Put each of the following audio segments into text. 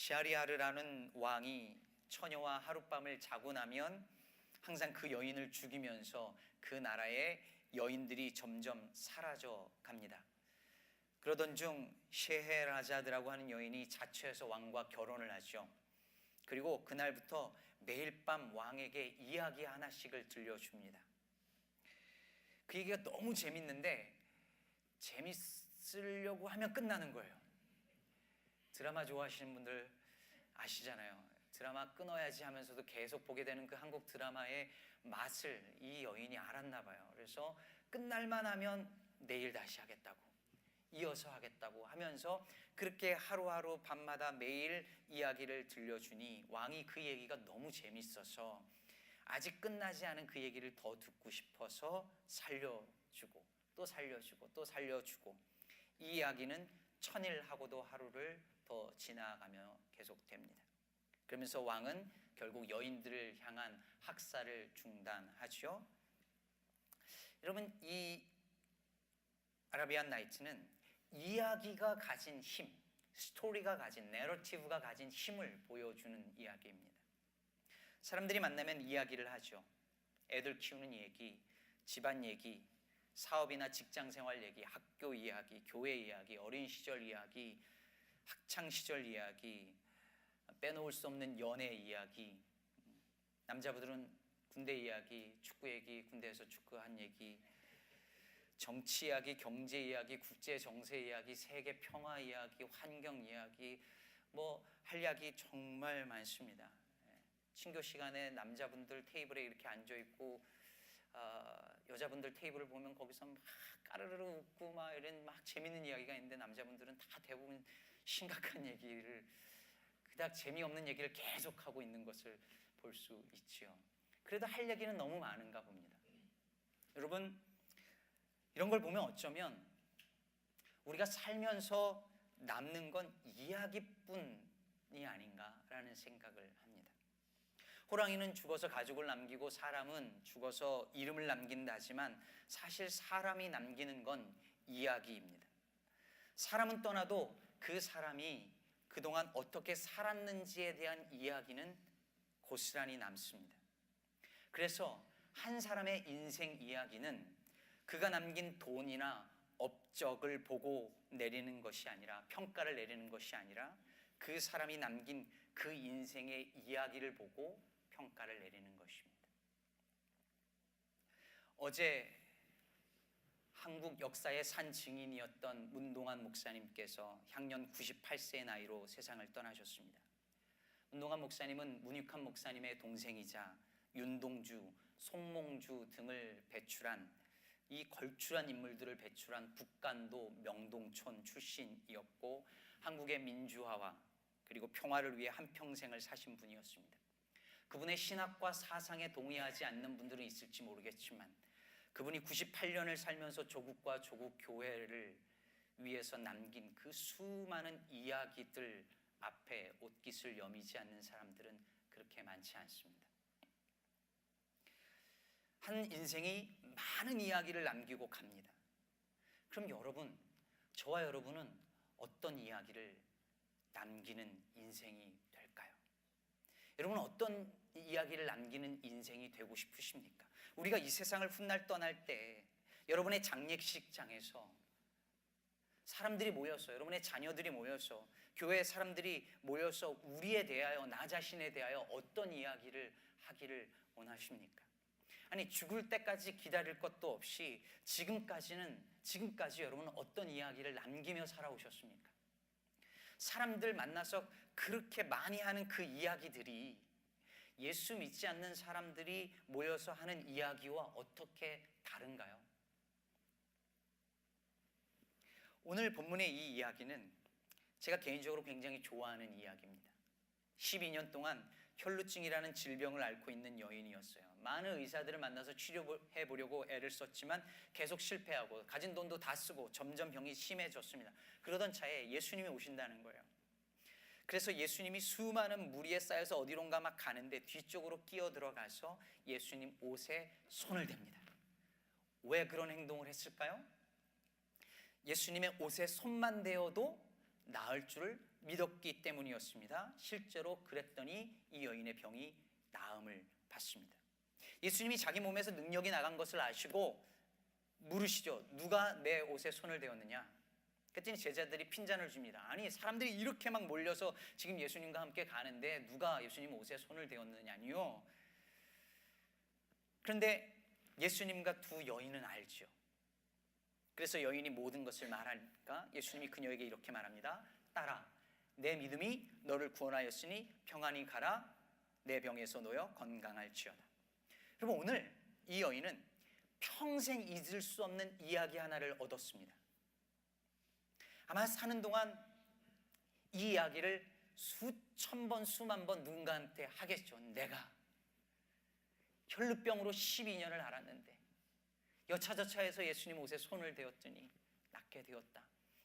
샤리아르라는 왕이 처녀와 하룻밤을 자고 나면 항상 그 여인을 죽이면서 그 나라의 여인들이 점점 사라져 갑니다. 그러던 중 셰헤라자드라고 하는 여인이 자처해서 왕과 결혼을 하죠. 그리고 그날부터 매일 밤 왕에게 이야기 하나씩을 들려줍니다. 그 얘기가 너무 재밌는데 재밌으려고 하면 끝나는 거예요. 드라마 좋아하시는 분들 아시잖아요. 드라마 끊어야지 하면서도 계속 보게 되는 그 한국 드라마의 맛을 이 여인이 알았나 봐요. 그래서 끝날만 하면 내일 다시 하겠다고 이어서 하겠다고 하면서 그렇게 하루하루 밤마다 매일 이야기를 들려주니 왕이 그 얘기가 너무 재밌어서 아직 끝나지 않은 그 얘기를 더 듣고 싶어서 살려주고 또 살려주고 또 살려주고 이 이야기는 천일하고도 하루를 더 지나가며 계속됩니다. 그러면서 왕은 결국 여인들을 향한 학살을 중단하죠. 여러분 이 아라비안 나이트는 이야기가 가진 힘, 스토리가 가진 내러티브가 가진 힘을 보여주는 이야기입니다. 사람들이 만나면 이야기를 하죠. 애들 키우는 얘기, 집안 얘기, 사업이나 직장 생활 얘기, 학교 이야기, 교회 이야기, 어린 시절 이야기, 학창 시절 이야기, 빼놓을 수 없는 연애 이야기. 남자분들은 군대 이야기, 축구 얘기, 군대에서 축구한 얘기, 정치 이야기, 경제 이야기, 국제 정세 이야기, 세계 평화 이야기, 환경 이야기, 뭐 할 이야기 정말 많습니다. 예. 친교 시간에 남자분들 테이블에 이렇게 앉아 있고 어, 여자분들 테이블을 보면 거기서 막 까르르 웃고 막 이런 막 재밌는 이야기가 있는데 남자분들은 다 대부분 심각한 얘기를 그닥 재미없는 얘기를 계속 하고 있는 것을 볼 수 있지요. 그래도 할 얘기는 너무 많은가 봅니다. 여러분 이런 걸 보면 어쩌면 우리가 살면서 남는 건 이야기뿐이 아닌가라는 생각을 합니다. 호랑이는 죽어서 가족을 남기고 사람은 죽어서 이름을 남긴다 하지만 사실 사람이 남기는 건 이야기입니다. 사람은 떠나도 그 사람이 그동안 어떻게 살았는지에 대한 이야기는 고스란히 남습니다. 그래서 한 사람의 인생 이야기는 그가 남긴 돈이나 업적을 보고 내리는 것이 아니라 평가를 내리는 것이 아니라 그 사람이 남긴 그 인생의 이야기를 보고 평가를 내리는 것입니다. 어제 한국 역사의 산 증인이었던 문동환 목사님께서 향년 98세의 나이로 세상을 떠나셨습니다. 문동환 목사님은 문익환 목사님의 동생이자 윤동주, 송몽주 등을 배출한 이 걸출한 인물들을 배출한 북간도 명동촌 출신이었고 한국의 민주화와 그리고 평화를 위해 한평생을 사신 분이었습니다. 그분의 신학과 사상에 동의하지 않는 분들은 있을지 모르겠지만 그분이 98년을 살면서 조국과 조국 교회를 위해서 남긴 그 수많은 이야기들 앞에 옷깃을 여미지 않는 사람들은 그렇게 많지 않습니다. 한 인생이 많은 이야기를 남기고 갑니다. 그럼 여러분, 저와 여러분은 어떤 이야기를 남기는 인생이 될까요? 여러분 어떤 이야기를 남기는 인생이 되고 싶으십니까? 우리가 이 세상을 훗날 떠날 때 여러분의 장례식장에서 사람들이 모여서 여러분의 자녀들이 모여서 교회 사람들이 모여서 우리에 대하여 나 자신에 대하여 어떤 이야기를 하기를 원하십니까? 아니 죽을 때까지 기다릴 것도 없이 지금까지는 지금까지 여러분은 어떤 이야기를 남기며 살아오셨습니까? 사람들 만나서 그렇게 많이 하는 그 이야기들이 예수 믿지 않는 사람들이 모여서 하는 이야기와 어떻게 다른가요? 오늘 본문의 이 이야기는 제가 개인적으로 굉장히 좋아하는 이야기입니다. 12년 동안 혈루증이라는 질병을 앓고 있는 여인이었어요. 많은 의사들을 만나서 치료해 보려고 애를 썼지만 계속 실패하고 가진 돈도 다 쓰고 점점 병이 심해졌습니다. 그러던 차에 예수님이 오신다는 거예요. 그래서 예수님이 수많은 무리에 쌓여서 어디론가 막 가는데 뒤쪽으로 끼어 들어가서 예수님 옷에 손을 댑니다. 왜 그런 행동을 했을까요? 예수님의 옷에 손만 대어도 나을 줄을 믿었기 때문이었습니다. 실제로 그랬더니 이 여인의 병이 나음을 받습니다. 예수님이 자기 몸에서 능력이 나간 것을 아시고 물으시죠. 누가 내 옷에 손을 대었느냐? 그랬더니 제자들이 핀잔을 줍니다. 아니 사람들이 이렇게 막 몰려서 지금 예수님과 함께 가는데 누가 예수님 옷에 손을 대었느냐니요. 그런데 예수님과 두 여인은 알죠. 그래서 여인이 모든 것을 말하니까 예수님이 그녀에게 이렇게 말합니다. 딸아, 내 믿음이 너를 구원하였으니 평안히 가라. 내 병에서 놓여 건강할지어다. 여러분 오늘 이 여인은 평생 잊을 수 없는 이야기 하나를 얻었습니다. 아마 사는 동안 이 이야기를 수천 번, 수만 번 누군가한테 하겠죠. 내가 혈루병으로 12년을 앓았는데 여차저차해서 예수님 옷에 손을 대었더니 낫게 되었다.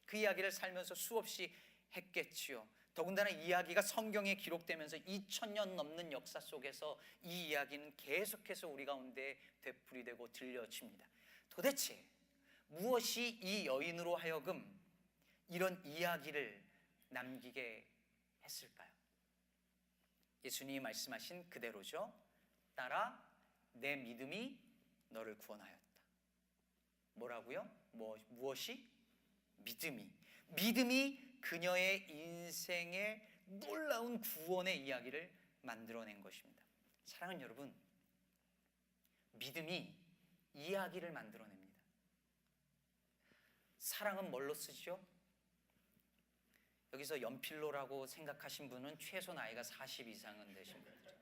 그 이야기를 살면서 수없이 했겠지요. 더군다나 이야기가 성경에 기록되면서 2000년 넘는 역사 속에서 이 이야기는 계속해서 우리 가운데 되풀이되고 들려집니다. 도대체 무엇이 이 여인으로 하여금 이런 이야기를 남기게 했을까요? 예수님이 말씀하신 그대로죠. 따라 내 믿음이 너를 구원하였다. 뭐라고요? 뭐, 무엇이? 믿음이. 믿음이 그녀의 인생의 놀라운 구원의 이야기를 만들어낸 것입니다. 사랑하는 여러분, 믿음이 이야기를 만들어냅니다. 사랑은 뭘로 쓰죠? 여기서 연필로라고 생각하신 분은 최소 나이가 40 이상은 되신 분들.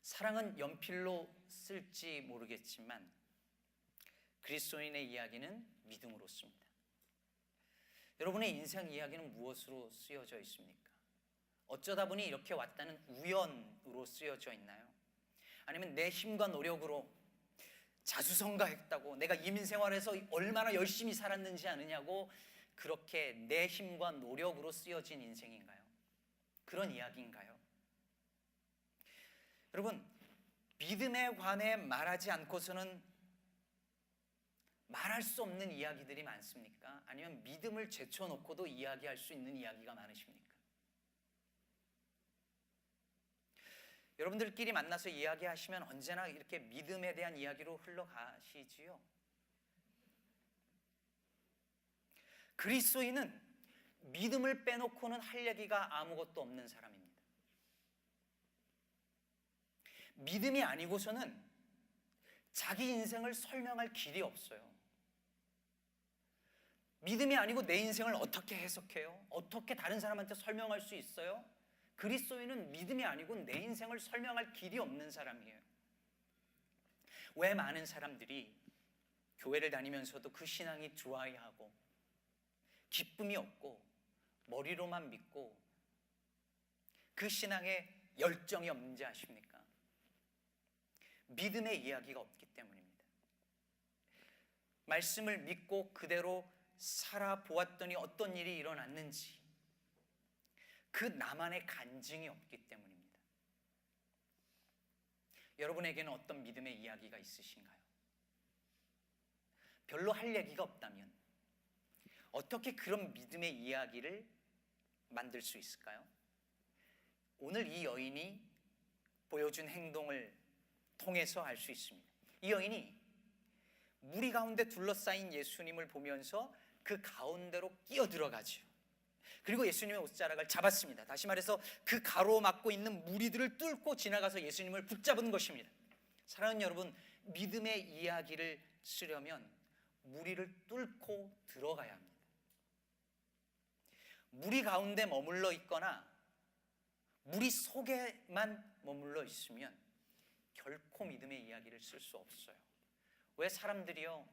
사랑은 연필로 쓸지 모르겠지만 그리스도인의 이야기는 믿음으로 씁니다. 여러분의 인생 이야기는 무엇으로 쓰여져 있습니까? 어쩌다 보니 이렇게 왔다는 우연으로 쓰여져 있나요? 아니면 내 힘과 노력으로 자수성가했다고 내가 이민 생활에서 얼마나 열심히 살았는지 아느냐고 그렇게 내 힘과 노력으로 쓰여진 인생인가요? 그런 이야기인가요? 여러분, 믿음에 관해 말하지 않고서는 말할 수 없는 이야기들이 많습니까? 아니면 믿음을 제쳐놓고도 이야기할 수 있는 이야기가 많으십니까? 여러분들끼리 만나서 이야기하시면 언제나 이렇게 믿음에 대한 이야기로 흘러가시지요. 그리스도인은 믿음을 빼놓고는 할 얘기가 아무것도 없는 사람입니다. 믿음이 아니고서는 자기 인생을 설명할 길이 없어요. 믿음이 아니고 내 인생을 어떻게 해석해요? 어떻게 다른 사람한테 설명할 수 있어요? 그리스도인은 믿음이 아니고 내 인생을 설명할 길이 없는 사람이에요. 왜 많은 사람들이 교회를 다니면서도 그 신앙이 드라이하고 기쁨이 없고 머리로만 믿고 그 신앙에 열정이 없는지 아십니까? 믿음의 이야기가 없기 때문입니다. 말씀을 믿고 그대로 살아보았더니 어떤 일이 일어났는지 그 나만의 간증이 없기 때문입니다. 여러분에게는 어떤 믿음의 이야기가 있으신가요? 별로 할 얘기가 없다면 어떻게 그런 믿음의 이야기를 만들 수 있을까요? 오늘 이 여인이 보여준 행동을 통해서 알 수 있습니다. 이 여인이 무리 가운데 둘러싸인 예수님을 보면서 그 가운데로 끼어 들어가죠. 그리고 예수님의 옷자락을 잡았습니다. 다시 말해서 그 가로막고 있는 무리들을 뚫고 지나가서 예수님을 붙잡은 것입니다. 사랑하는 여러분, 믿음의 이야기를 쓰려면 무리를 뚫고 들어가야 합니다. 무리 가운데 머물러 있거나 무리 속에만 머물러 있으면 결코 믿음의 이야기를 쓸 수 없어요. 왜 사람들이요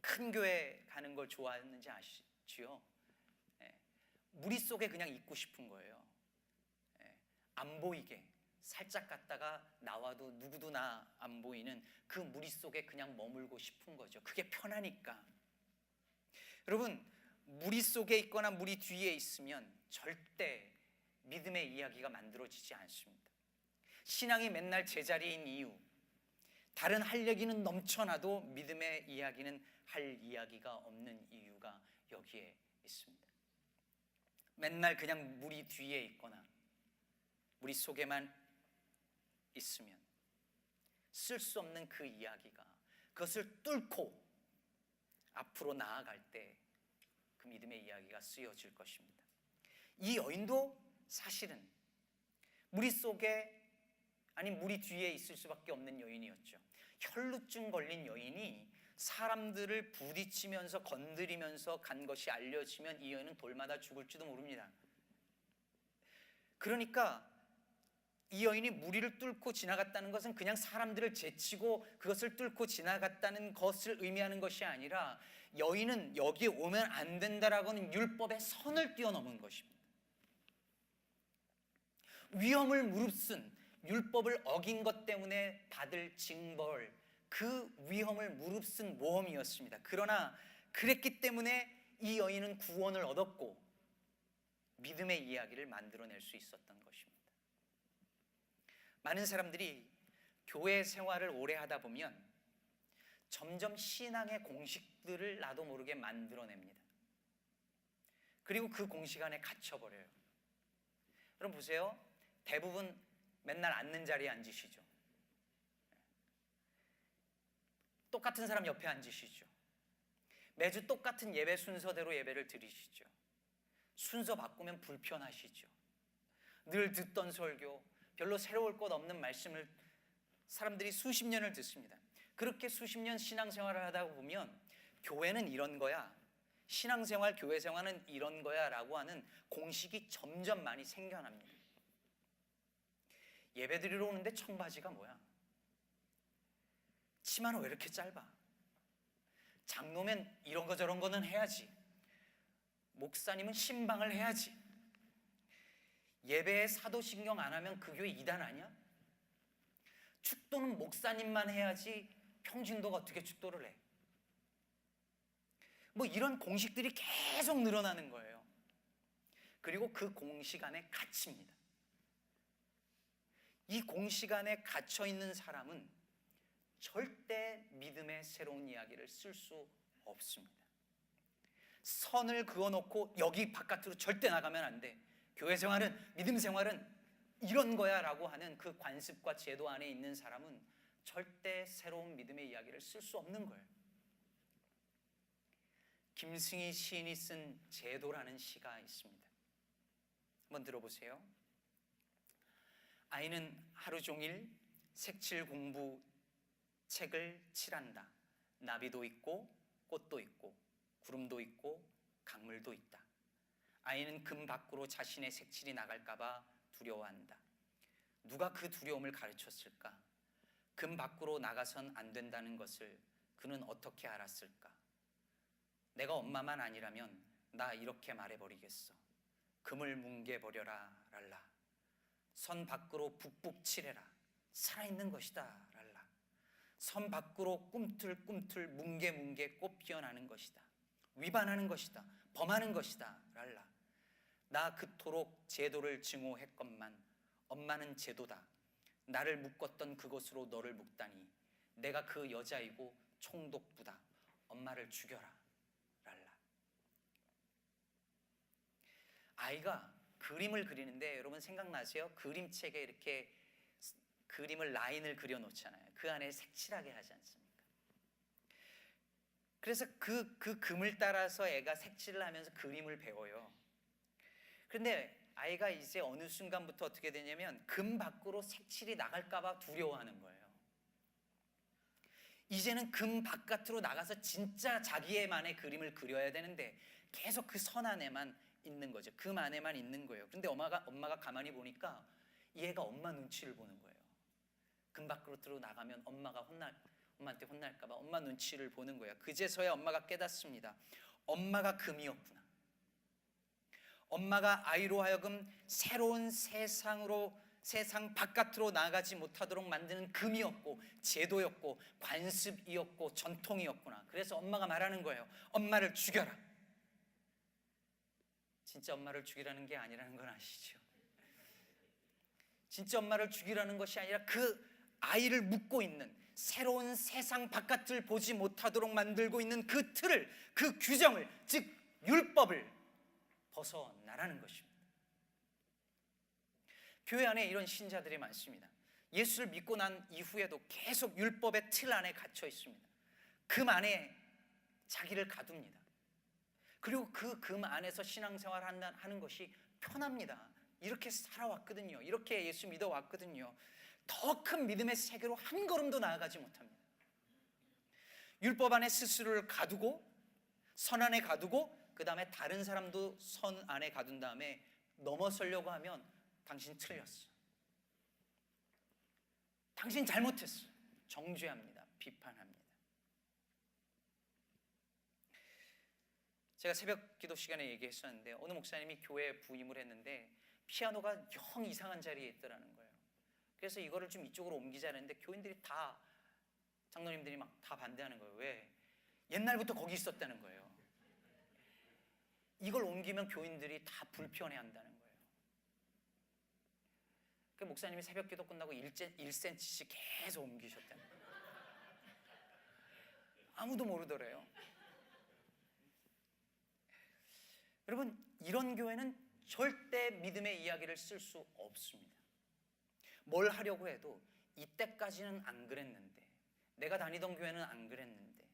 큰 교회 가는 걸 좋아하는지 아시지요? 예, 무리 속에 그냥 있고 싶은 거예요. 예, 안 보이게 살짝 갔다가 나와도 누구도 나 안 보이는 그 무리 속에 그냥 머물고 싶은 거죠. 그게 편하니까. 여러분 무리 속에 있거나 무리 뒤에 있으면 절대 믿음의 이야기가 만들어지지 않습니다. 신앙이 맨날 제자리인 이유, 다른 할 얘기는 넘쳐나도 믿음의 이야기는 할 이야기가 없는 이유가 여기에 있습니다. 맨날 그냥 무리 뒤에 있거나 우리 속에만 있으면 쓸 수 없는 그 이야기가 그것을 뚫고 앞으로 나아갈 때 그 믿음의 이야기가 쓰여질 것입니다. 이 여인도 사실은 무리 속에 아니 무리 뒤에 있을 수밖에 없는 여인이었죠. 혈루증 걸린 여인이 사람들을 부딪히면서 건드리면서 간 것이 알려지면 이 여인은 돌마다 죽을지도 모릅니다. 그러니까 이 여인이 무리를 뚫고 지나갔다는 것은 그냥 사람들을 제치고 그것을 뚫고 지나갔다는 것을 의미하는 것이 아니라 여인은 여기 오면 안 된다라고는 율법의 선을 뛰어넘은 것입니다. 위험을 무릅쓴 율법을 어긴 것 때문에 받을 징벌 그 위험을 무릅쓴 모험이었습니다. 그러나 그랬기 때문에 이 여인은 구원을 얻었고 믿음의 이야기를 만들어낼 수 있었던 것입니다. 많은 사람들이 교회 생활을 오래 하다 보면 점점 신앙의 공식들을 나도 모르게 만들어냅니다. 그리고 그 공식 안에 갇혀버려요. 여러분 보세요. 대부분 맨날 앉는 자리에 앉으시죠. 똑같은 사람 옆에 앉으시죠. 매주 똑같은 예배 순서대로 예배를 드리시죠. 순서 바꾸면 불편하시죠. 늘 듣던 설교, 별로 새로울 것 없는 말씀을 사람들이 수십 년을 듣습니다. 그렇게 수십 년 신앙생활을 하다 보면 교회는 이런 거야. 신앙생활, 교회생활은 이런 거야 라고 하는 공식이 점점 많이 생겨납니다. 예배 드리러 오는데 청바지가 뭐야? 치마는 왜 이렇게 짧아? 장로면 이런 거 저런 거는 해야지. 목사님은 신방을 해야지. 예배에 사도신경 안 하면 그 교회 이단 아니야? 축도는 목사님만 해야지 평신도가 어떻게 축도를 해? 뭐 이런 공식들이 계속 늘어나는 거예요. 그리고 그 공식 안에 갇힙니다. 이 공식 안에 갇혀 있는 사람은 절대 믿음의 새로운 이야기를 쓸 수 없습니다. 선을 그어놓고 여기 바깥으로 절대 나가면 안 돼. 교회 생활은 믿음 생활은 이런 거야라고 하는 그 관습과 제도 안에 있는 사람은 절대 새로운 믿음의 이야기를 쓸 수 없는 거예요. 김승희 시인이 쓴 제도라는 시가 있습니다. 한번 들어보세요. 아이는 하루 종일 색칠 공부 책을 칠한다. 나비도 있고 꽃도 있고 구름도 있고 강물도 있다. 아이는 금 밖으로 자신의 색칠이 나갈까봐 두려워한다. 누가 그 두려움을 가르쳤을까? 금 밖으로 나가선 안 된다는 것을 그는 어떻게 알았을까? 내가 엄마만 아니라면 나 이렇게 말해버리겠어. 금을 뭉개버려라 랄라. 선 밖으로 북북 칠해라. 살아있는 것이다 랄라. 선 밖으로 꿈틀꿈틀 뭉게뭉게 꽃 피어나는 것이다. 위반하는 것이다. 범하는 것이다 랄라. 나 그토록 제도를 증오했건만 엄마는 제도다. 나를 묶었던 그것으로 너를 묶다니 내가 그 여자이고 총독부다. 엄마를 죽여라. 랄라. 아이가 그림을 그리는데 여러분 생각나세요? 그림책에 이렇게 그림을 라인을 그려 놓잖아요. 그 안에 색칠하게 하지 않습니까? 그래서 그, 그 금을 따라서 애가 색칠을 하면서 그림을 배워요. 그런데 아이가 이제 어느 순간부터 어떻게 되냐면 금 밖으로 색칠이 나갈까봐 두려워하는 거예요. 이제는 금 바깥으로 나가서 진짜 자기의만의 그림을 그려야 되는데 계속 그 선 안에만 있는 거죠. 금 안에만 있는 거예요. 근데 엄마가 엄마가 가만히 보니까 얘가 엄마 눈치를 보는 거예요. 금 밖으로 나가면 엄마가 혼날 엄마한테 혼날까봐 엄마 눈치를 보는 거예요. 그제서야 엄마가 깨닫습니다. 엄마가 금이었구나. 엄마가 아이로 하여금 새로운 세상으로 세상 바깥으로 나가지 못하도록 만드는 금이었고 제도였고 관습이었고 전통이었구나. 그래서 엄마가 말하는 거예요. 엄마를 죽여라. 진짜 엄마를 죽이라는 게 아니라는 건 아시죠? 진짜 엄마를 죽이라는 것이 아니라 그 아이를 묶고 있는 새로운 세상 바깥을 보지 못하도록 만들고 있는 그 틀을, 그 규정을, 즉 율법을 벗어나 라는 것입니다. 교회 안에 이런 신자들이 많습니다. 예수를 믿고 난 이후에도 계속 율법의 틀 안에 갇혀 있습니다. 금 안에 자기를 가둡니다. 그리고 그 금 안에서 신앙생활 하는 것이 편합니다. 이렇게 살아왔거든요. 이렇게 예수 믿어왔거든요. 더 큰 믿음의 세계로 한 걸음도 나아가지 못합니다. 율법 안에 스스로를 가두고 선 안에 가두고 그 다음에 다른 사람도 선 안에 가둔 다음에 넘어서려고 하면 당신 틀렸어. 당신 잘못했어. 정죄합니다. 비판합니다. 제가 새벽 기도 시간에 얘기했었는데 어느 목사님이 교회에 부임을 했는데 피아노가 영 이상한 자리에 있더라는 거예요. 그래서 이거를 좀 이쪽으로 옮기자는데 교인들이 다 장로님들이 막 다 반대하는 거예요. 왜? 옛날부터 거기 있었다는 거예요. 이걸 옮기면 교인들이 다 불편해한다는 거예요. 그 목사님이 새벽 기도 끝나고 1cm씩 계속 옮기셨다는 거예요. 아무도 모르더래요. 여러분, 이런 교회는 절대 믿음의 이야기를 쓸 수 없습니다. 뭘 하려고 해도 이때까지는 안 그랬는데, 내가 다니던 교회는 안 그랬는데,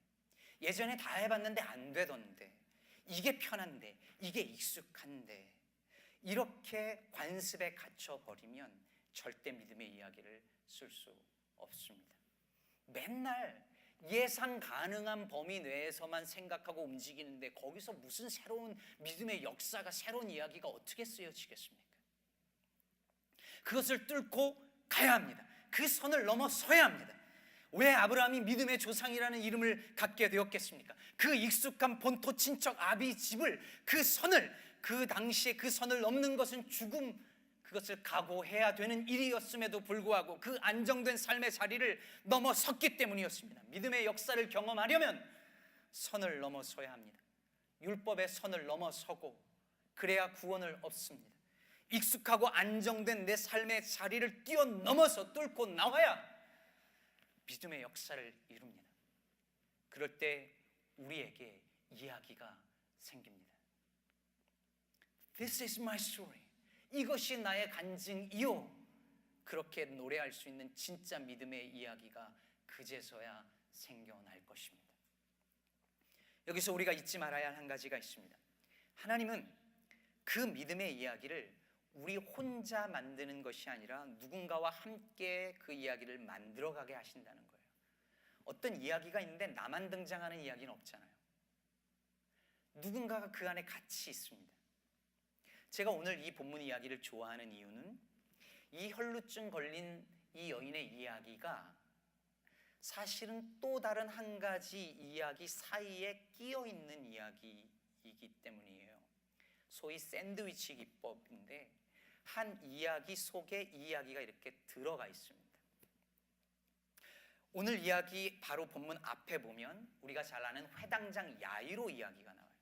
예전에 다 해봤는데 안 되던데, 이게 편한데, 이게 익숙한데, 이렇게 관습에 갇혀버리면 절대 믿음의 이야기를 쓸 수 없습니다. 맨날 예상 가능한 범위 내에서만 생각하고 움직이는데 거기서 무슨 새로운 믿음의 역사가 새로운 이야기가 어떻게 쓰여지겠습니까? 그것을 뚫고 가야 합니다. 그 선을 넘어서야 합니다. 왜 아브라함이 믿음의 조상이라는 이름을 갖게 되었겠습니까? 그 익숙한 본토 친척 아비 집을 그 선을 그 당시에 그 선을 넘는 것은 죽음 그것을 각오해야 되는 일이었음에도 불구하고 그 안정된 삶의 자리를 넘어섰기 때문이었습니다. 믿음의 역사를 경험하려면 선을 넘어서야 합니다. 율법의 선을 넘어서고 그래야 구원을 얻습니다. 익숙하고 안정된 내 삶의 자리를 뛰어넘어서 뚫고 나와야 믿음의 역사를 이룹니다. 그럴 때 우리에게 이야기가 생깁니다. This is my story. 이것이 나의 간증이요. 그렇게 노래할 수 있는 진짜 믿음의 이야기가 그제서야 생겨날 것입니다. 여기서 우리가 잊지 말아야 할 한 가지가 있습니다. 하나님은 그 믿음의 이야기를 우리 혼자 만드는 것이 아니라 누군가와 함께 그 이야기를 만들어가게 하신다는 거예요. 어떤 이야기가 있는데 나만 등장하는 이야기는 없잖아요. 누군가가 그 안에 같이 있습니다. 제가 오늘 이 본문 이야기를 좋아하는 이유는 이 혈루증 걸린 이 여인의 이야기가 사실은 또 다른 한 가지 이야기 사이에 끼어 있는 이야기이기 때문이에요. 소위 샌드위치 기법인데 한 이야기 속에 이 이야기가 이렇게 들어가 있습니다. 오늘 이야기 바로 본문 앞에 보면 우리가 잘 아는 회당장 야이로 이야기가 나와요.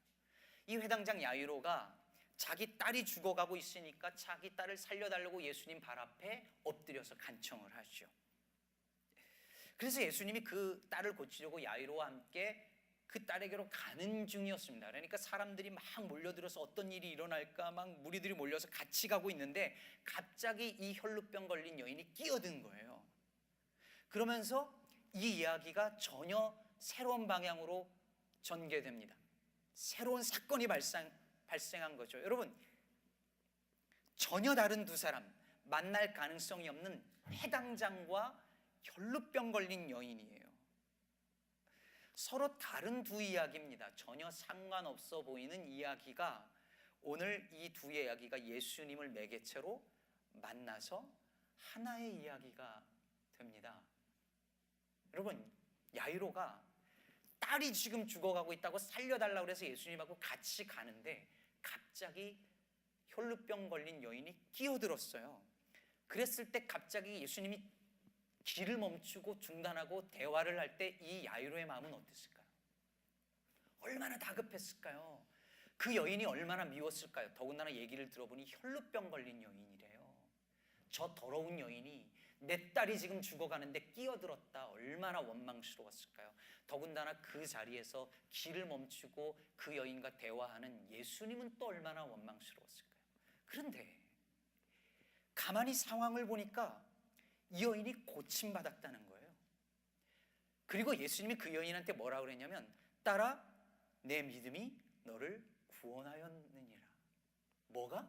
이 회당장 야이로가 자기 딸이 죽어가고 있으니까 자기 딸을 살려달라고 예수님 발 앞에 엎드려서 간청을 하죠. 그래서 예수님이 그 딸을 고치려고 야이로와 함께 그 딸에게로 가는 중이었습니다. 그러니까 사람들이 막 몰려들어서 어떤 일이 일어날까 막 무리들이 몰려서 같이 가고 있는데 갑자기 이 혈루병 걸린 여인이 끼어든 거예요. 그러면서 이 이야기가 전혀 새로운 방향으로 전개됩니다. 새로운 사건이 발생, 발생한 거죠. 여러분, 전혀 다른 두 사람, 만날 가능성이 없는 해당장과 혈루병 걸린 여인이에요. 서로 다른 두 이야기입니다. 전혀 상관없어 보이는 이야기가 오늘 이 두 이야기가 예수님을 매개체로 만나서 하나의 이야기가 됩니다. 여러분, 야이로가 딸이 지금 죽어가고 있다고 살려달라고 그래서 예수님하고 같이 가는데 갑자기 혈루병 걸린 여인이 끼어들었어요. 그랬을 때 갑자기 예수님이 길을 멈추고 중단하고 대화를 할 때 이 야이로의 마음은 어땠을까요? 얼마나 다급했을까요? 그 여인이 얼마나 미웠을까요? 더군다나 얘기를 들어보니 혈루병 걸린 여인이래요. 저 더러운 여인이 내 딸이 지금 죽어가는데 끼어들었다. 얼마나 원망스러웠을까요? 더군다나 그 자리에서 길을 멈추고 그 여인과 대화하는 예수님은 또 얼마나 원망스러웠을까요? 그런데 가만히 상황을 보니까 이 여인이 고침받았다는 거예요. 그리고 예수님이 그 여인한테 뭐라 그랬냐면 딸아 내 믿음이 너를 구원하였느니라. 뭐가?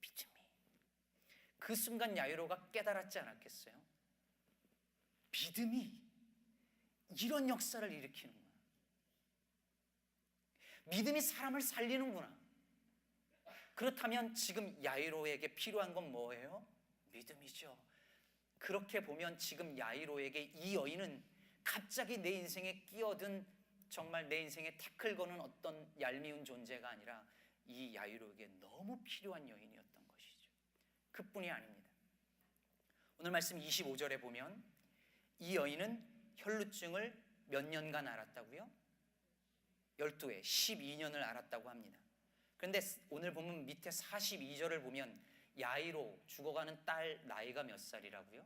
믿음이. 그 순간 야이로가 깨달았지 않았겠어요? 믿음이 이런 역사를 일으키는구나. 믿음이 사람을 살리는구나. 그렇다면 지금 야이로에게 필요한 건 뭐예요? 믿음이죠. 그렇게 보면 지금 야이로에게 이 여인은 갑자기 내 인생에 끼어든 정말 내 인생에 태클 거는 어떤 얄미운 존재가 아니라 이 야이로에게 너무 필요한 여인이었던 것이죠. 그뿐이 아닙니다. 오늘 말씀 25절에 보면 이 여인은 혈루증을 몇 년간 알았다고요? 12회, 12년을 알았다고 합니다. 그런데 오늘 보면 밑에 42절을 보면 야이로 죽어가는 딸 나이가 몇 살이라고요?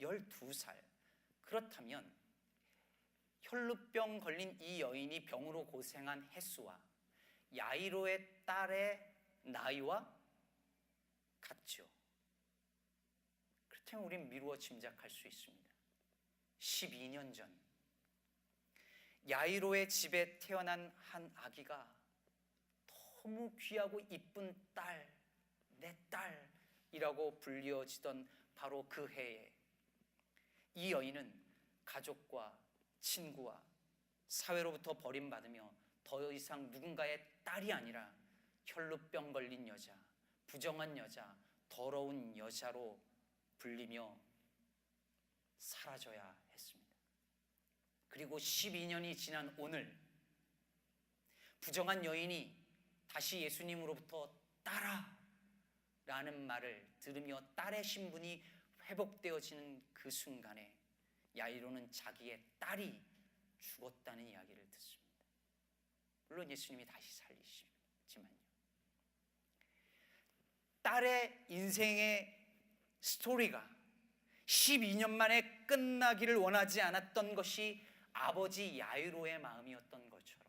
12살. 그렇다면 혈루병 걸린 이 여인이 병으로 고생한 횟수와 야이로의 딸의 나이와 같죠. 그렇다면 우린 미루어 짐작할 수 있습니다. 12년 전 야이로의 집에 태어난 한 아기가 너무 귀하고 이쁜 딸, 내 딸이라고 불리어지던 바로 그 해에 이 여인은 가족과 친구와 사회로부터 버림받으며 더 이상 누군가의 딸이 아니라 혈루병 걸린 여자, 부정한 여자, 더러운 여자로 불리며 사라져야 했습니다. 그리고 12년이 지난 오늘 부정한 여인이 다시 예수님으로부터 딸아 라는 말을 들으며 딸의 신분이 회복되어지는 그 순간에 야이로는 자기의 딸이 죽었다는 이야기를 듣습니다. 물론 예수님이 다시 살리시지만요. 딸의 인생의 스토리가 12년 만에 끝나기를 원하지 않았던 것이 아버지 야이로의 마음이었던 것처럼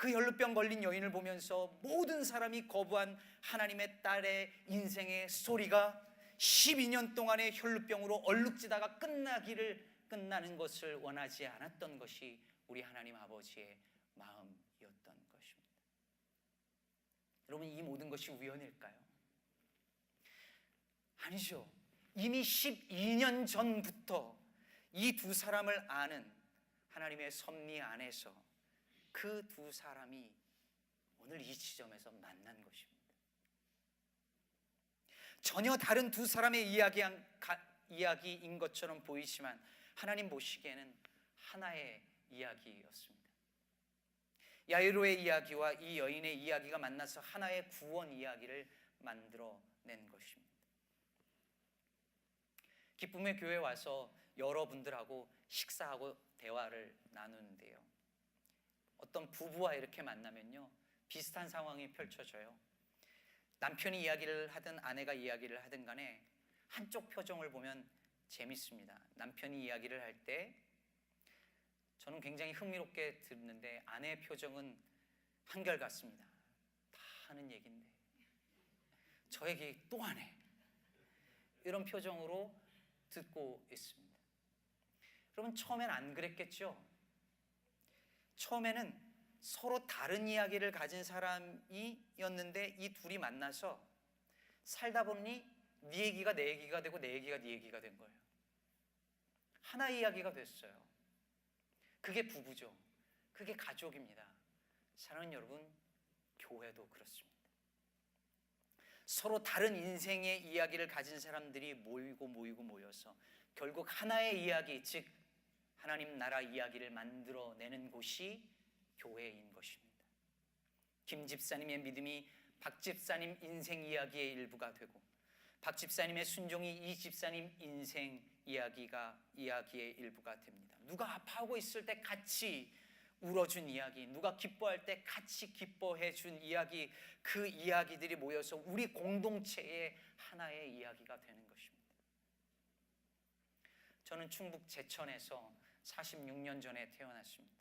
그 혈루병 걸린 여인을 보면서 모든 사람이 거부한 하나님의 딸의 인생의 스토리가 12년 동안의 혈루병으로 얼룩지다가 끝나기를 끝나는 것을 원하지 않았던 것이 우리 하나님 아버지의 마음이었던 것입니다. 여러분 이 모든 것이 우연일까요? 아니죠. 이미 12년 전부터 이 두 사람을 아는 하나님의 섭리 안에서 그 두 사람이 오늘 이 지점에서 만난 것입니다. 전혀 다른 두 사람의 이야기, 이야기인 것처럼 보이지만 하나님 보시기에는 하나의 이야기였습니다. 야이로의 이야기와 이 여인의 이야기가 만나서 하나의 구원 이야기를 만들어낸 것입니다. 기쁨의 교회 와서 여러분들하고 식사하고 대화를 나누는데요. 어떤 부부와 이렇게 만나면요. 비슷한 상황이 펼쳐져요. 남편이 이야기를 하든 아내가 이야기를 하든 간에 한쪽 표정을 보면 재밌습니다. 남편이 이야기를 할 때 저는 굉장히 흥미롭게 듣는데 아내의 표정은 한결같습니다. 다 하는 얘긴데 저 얘기 또 하네. 이런 표정으로 듣고 있습니다. 여러분 처음엔 안 그랬겠죠? 처음에는 서로 다른 이야기를 가진 사람이었는데 이 둘이 만나서 살다 보니 네 얘기가 내 얘기가 되고 내 얘기가 네 얘기가 된 거예요. 하나의 이야기가 됐어요. 그게 부부죠. 그게 가족입니다. 사랑하는 여러분, 교회도 그렇습니다. 서로 다른 인생의 이야기를 가진 사람들이 모이고 모이고 모여서 결국 하나의 이야기, 즉 하나님 나라 이야기를 만들어내는 곳이 교회인 것입니다. 김 집사님의 믿음이 박 집사님 인생 이야기의 일부가 되고 박 집사님의 순종이 이 집사님 인생 이야기가 이야기의 일부가 됩니다. 누가 아파하고 있을 때 같이 울어준 이야기, 누가 기뻐할 때 같이 기뻐해 준 이야기, 그 이야기들이 모여서 우리 공동체의 하나의 이야기가 되는 것입니다. 저는 충북 제천에서 46년 전에 태어났습니다.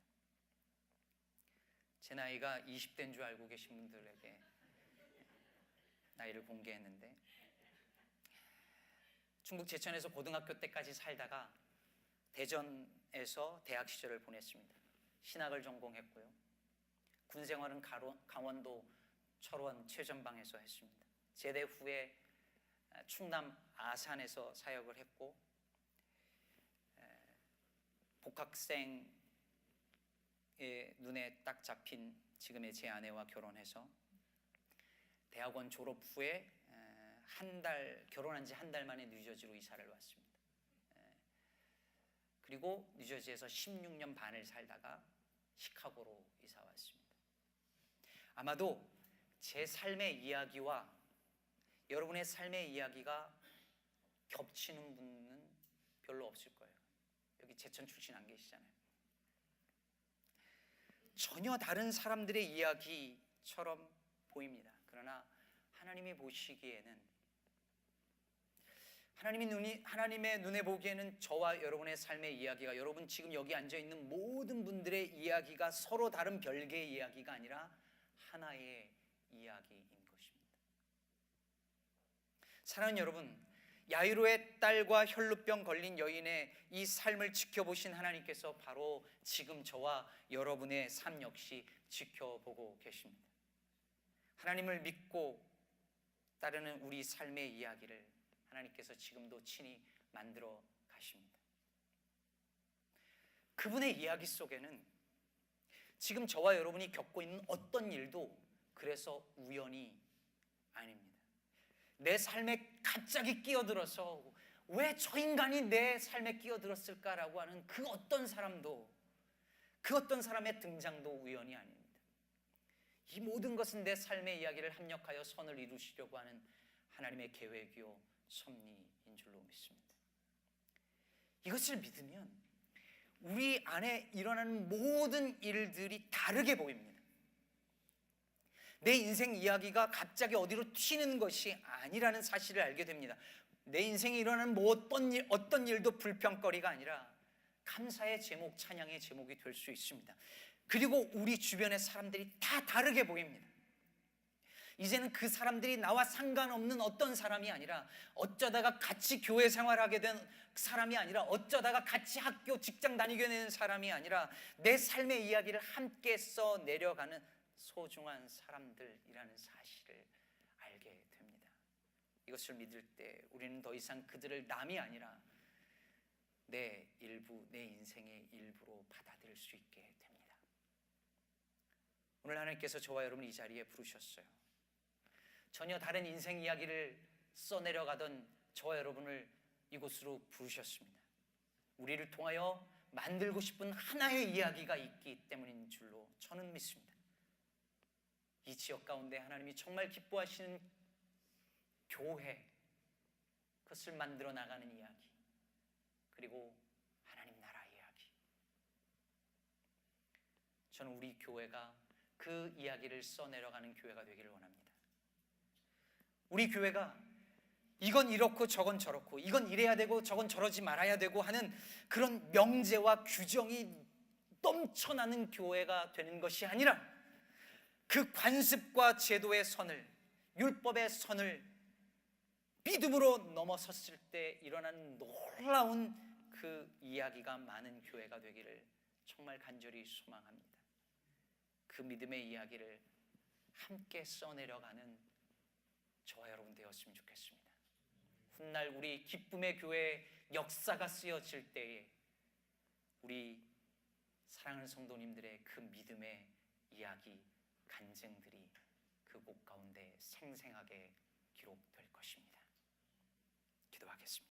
제 나이가 20대인 줄 알고 계신 분들에게 나이를 공개했는데 충북 제천에서 고등학교 때까지 살다가 대전에서 대학 시절을 보냈습니다. 신학을 전공했고요. 군 생활은 강원도 철원 최전방에서 했습니다. 제대 후에 충남 아산에서 사역을 했고 에, 복학생의 눈에 딱 잡힌 지금의 제 아내와 결혼해서 대학원 졸업 후에 한 달 결혼한 지 한 달 만에 뉴저지로 이사를 왔습니다. 에, 그리고 뉴저지에서 16년 반을 살다가 시카고로 이사 왔습니다. 아마도 제 삶의 이야기와 여러분의 삶의 이야기가 겹치는 분은 별로 없을 거예요. 여기 제천 출신 안 계시잖아요. 전혀 다른 사람들의 이야기처럼 보입니다. 그러나 하나님이 보시기에는 하나님이 눈이 하나님의 눈에 보기에는 저와 여러분의 삶의 이야기가 여러분 지금 여기 앉아 있는 모든 분들의 이야기가 서로 다른 별개의 이야기가 아니라 하나의 이야기인 것입니다. 사랑하는 여러분, 야이로의 딸과 혈루병 걸린 여인의 이 삶을 지켜보신 하나님께서 바로 지금 저와 여러분의 삶 역시 지켜보고 계십니다. 하나님을 믿고 따르는 우리 삶의 이야기를 하나님께서 지금도 친히 만들어 가십니다. 그분의 이야기 속에는 지금 저와 여러분이 겪고 있는 어떤 일도 그래서 우연이 아닙니다. 내 삶에 갑자기 끼어들어서 왜 저 인간이 내 삶에 끼어들었을까라고 하는 그 어떤 사람도 그 어떤 사람의 등장도 우연이 아닙니다. 이 모든 것은 내 삶의 이야기를 합력하여 선을 이루시려고 하는 하나님의 계획이요 섭리인 줄로 믿습니다. 이것을 믿으면 우리 안에 일어나는 모든 일들이 다르게 보입니다. 내 인생 이야기가 갑자기 어디로 튀는 것이 아니라는 사실을 알게 됩니다. 내 인생에 일어나는 뭐 어떤 일, 어떤 일도 불평거리가 아니라 감사의 제목, 찬양의 제목이 될 수 있습니다. 그리고 우리 주변의 사람들이 다 다르게 보입니다. 이제는 그 사람들이 나와 상관없는 어떤 사람이 아니라 어쩌다가 같이 교회 생활하게 된 사람이 아니라 어쩌다가 같이 학교 직장 다니게 되는 사람이 아니라 내 삶의 이야기를 함께 써 내려가는 소중한 사람들이라는 사실을 알게 됩니다. 이것을 믿을 때 우리는 더 이상 그들을 남이 아니라 내 일부, 내 인생의 일부로 받아들일 수 있게 됩니다. 오늘 하나님께서 저와 여러분 이 자리에 부르셨어요. 전혀 다른 인생 이야기를 써내려가던 저와 여러분을 이곳으로 부르셨습니다. 우리를 통하여 만들고 싶은 하나의 이야기가 있기 때문인 줄로 저는 믿습니다. 이 지역 가운데 하나님이 정말 기뻐하시는 교회, 그것을 만들어 나가는 이야기, 그리고 하나님 나라 이야기. 저는 우리 교회가 그 이야기를 써내려가는 교회가 되기를 원합니다. 우리 교회가 이건 이렇고 저건 저렇고 이건 이래야 되고 저건 저러지 말아야 되고 하는 그런 명제와 규정이 넘쳐나는 교회가 되는 것이 아니라 그 관습과 제도의 선을 율법의 선을 믿음으로 넘어섰을 때 일어나는 놀라운 그 이야기가 많은 교회가 되기를 정말 간절히 소망합니다. 그 믿음의 이야기를 함께 써내려가는 저와 여러분 되었으면 좋겠습니다. 훗날 우리 기쁨의 교회 역사가 쓰여질 때에 우리 사랑하는 성도님들의 그 믿음의 이야기, 간증들이 그 곳 가운데 생생하게 기록될 것입니다. 기도하겠습니다.